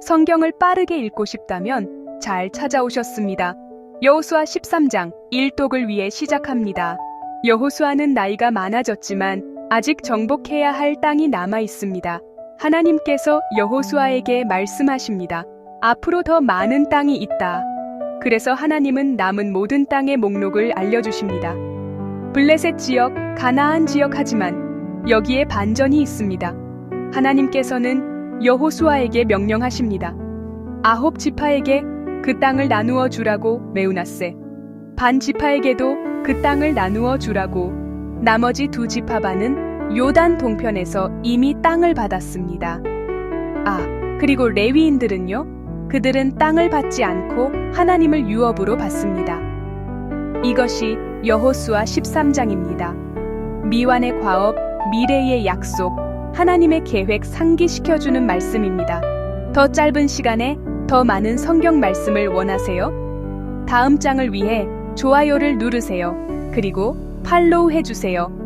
성경을 빠르게 읽고 싶다면 잘 찾아오셨습니다. 여호수아 13장 일독을 위해 시작합니다. 여호수아는 나이가 많아졌지만 아직 정복해야 할 땅이 남아 있습니다. 하나님께서 여호수아에게 말씀하십니다. 앞으로 더 많은 땅이 있다. 그래서 하나님은 남은 모든 땅의 목록을 알려주십니다. 블레셋 지역, 가나안 지역 하지만 여기에 반전이 있습니다. 하나님께서는 여호수아에게 명령하십니다. 아홉 지파에게 그 땅을 나누어 주라고 메우나세. 반 지파에게도 그 땅을 나누어 주라고. 나머지 두 지파 반은 요단 동편에서 이미 땅을 받았습니다. 아, 그리고 레위인들은요? 그들은 땅을 받지 않고 하나님을 유업으로 받습니다. 이것이 여호수아 13장입니다. 미완의 과업, 미래의 약속, 하나님의 계획 상기시켜주는 말씀입니다. 더 짧은 시간에 더 많은 성경 말씀을 원하세요? 다음 장을 위해 좋아요를 누르세요. 그리고 팔로우 해주세요.